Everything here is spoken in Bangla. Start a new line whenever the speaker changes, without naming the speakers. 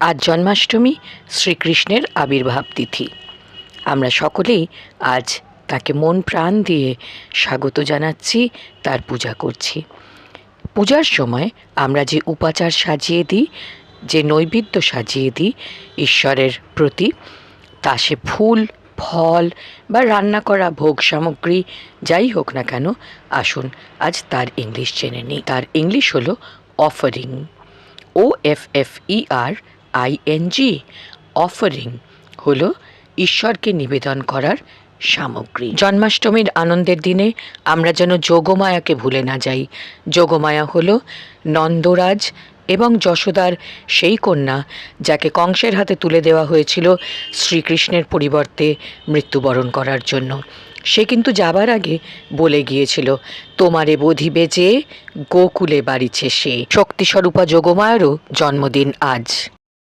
আজ জন্মাষ্টমী, শ্রীকৃষ্ণের আবির্ভাব তিথি। আমরা সকলেই আজ তাকে মন প্রাণ দিয়ে স্বাগত জানাচ্ছি, তার পূজা করছি। পূজার সময় আমরা যে উপাচার সাজিয়ে দিই, যে নৈবেদ্য সাজিয়ে দিই ঈশ্বরের প্রতি, তা সে ফুল, ফল বা রান্না করা ভোগ সামগ্রী যাই হোক না কেন, আসুন আজ তার ইংলিশ জেনে নিই। তার ইংলিশ হলো offering O F F E R I N G offering হলো ঈশ্বরকে নিবেদন করার সামগ্রী। জন্মাষ্টমীর আনন্দের দিনে আমরা যেন যোগমায়াকে ভুলে না যাই। যোগমায়া হলো নন্দরাজ এবং যশোদার সেই কন্যা যাকে কংসের হাতে তুলে দেওয়া হয়েছিল শ্রীকৃষ্ণের পরিবর্তে মৃত্যুবরণ করার জন্য। সে কিন্তু যাবার আগে বলে গিয়েছিল, তোমারে বধিবে যে গোকুলে বাড়িছে সে। শক্তিস্বরূপা যোগমায়ারও জন্মদিন আজ।